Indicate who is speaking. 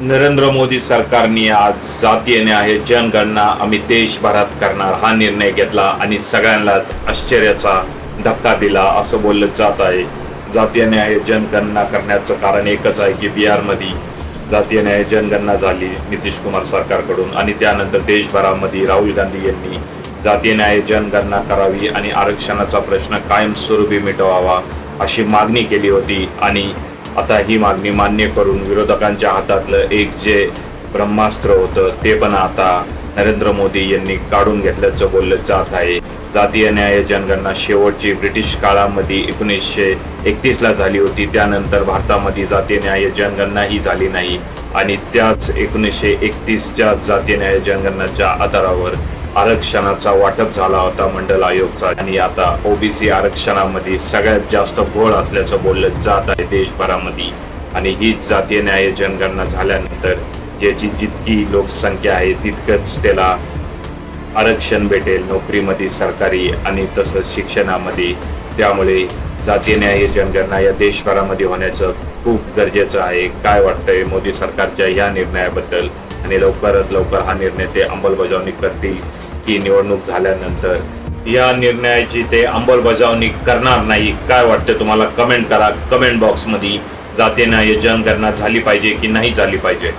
Speaker 1: नरेंद्र मोदी सरकारने आज जातीय न्याय जनगणना आम्ही देशभरात करणार हा निर्णय घेतला आणि सगळ्यांनाच आश्चर्याचा धक्का दिला असं बोललं जात आहे. जातीय न्याय जनगणना करण्याचं कारण एकच आहे की बिहारमध्ये जातीय न्याय जनगणना झाली नितीश कुमार सरकारकडून आणि त्यानंतर देशभरामध्ये राहुल गांधी यांनी जातीय न्याय जनगणना करावी आणि आरक्षणाचा प्रश्न कायमस्वरूपी मिटवावा अशी मागणी केली होती आणि आता ही मागणी मान्य करून विरोधकांच्या हातातलं एक जे ब्रह्मास्त्र होतं ते पण आता नरेंद्र मोदी यांनी काढून घेतल्याचं बोललं जात आहे. जातीय न्याय जनगणना शेवटची ब्रिटिश काळामध्ये एकोणीसशे एकतीसला झाली होती. त्यानंतर भारतामध्ये जातीय न्याय जनगणना ही झाली नाही. आणि त्याच एकोणीसशे एकतीसच्या जातीय न्याय जनगणनाच्या आधारावर आरक्षणाचा वाटप झाला होता मंडल आयोगचा. आणि आता ओबीसी आरक्षणामध्ये सगळ्यात जास्त घोळ असल्याचं बोललं जात आहे देशभरामध्ये. आणि हीच जातीय न्याय जनगणना झाल्यानंतर याची जितकी लोकसंख्या आहे तितकंच त्याला आरक्षण भेटेल नोकरीमध्ये सरकारी आणि तसंच शिक्षणामध्ये. त्यामुळे जातीय न्याय जनगणना या देशभरामध्ये होण्याचं खूप गरजेचं आहे. काय वाटतंय मोदी सरकारच्या या निर्णयाबद्दल? आणि लवकरात लवकर हा निर्णय ते अंमलबजावणी करतील ही निवडणूक झाल्यानंतर या निर्णयाची ते अंमलबजावणी करणार नाही काय वाटतं तुम्हाला? कमेंट करा. कमेंट बॉक्समध्ये जातीय न्याय जनगणना झाली पाहिजे की नाही झाली पाहिजे?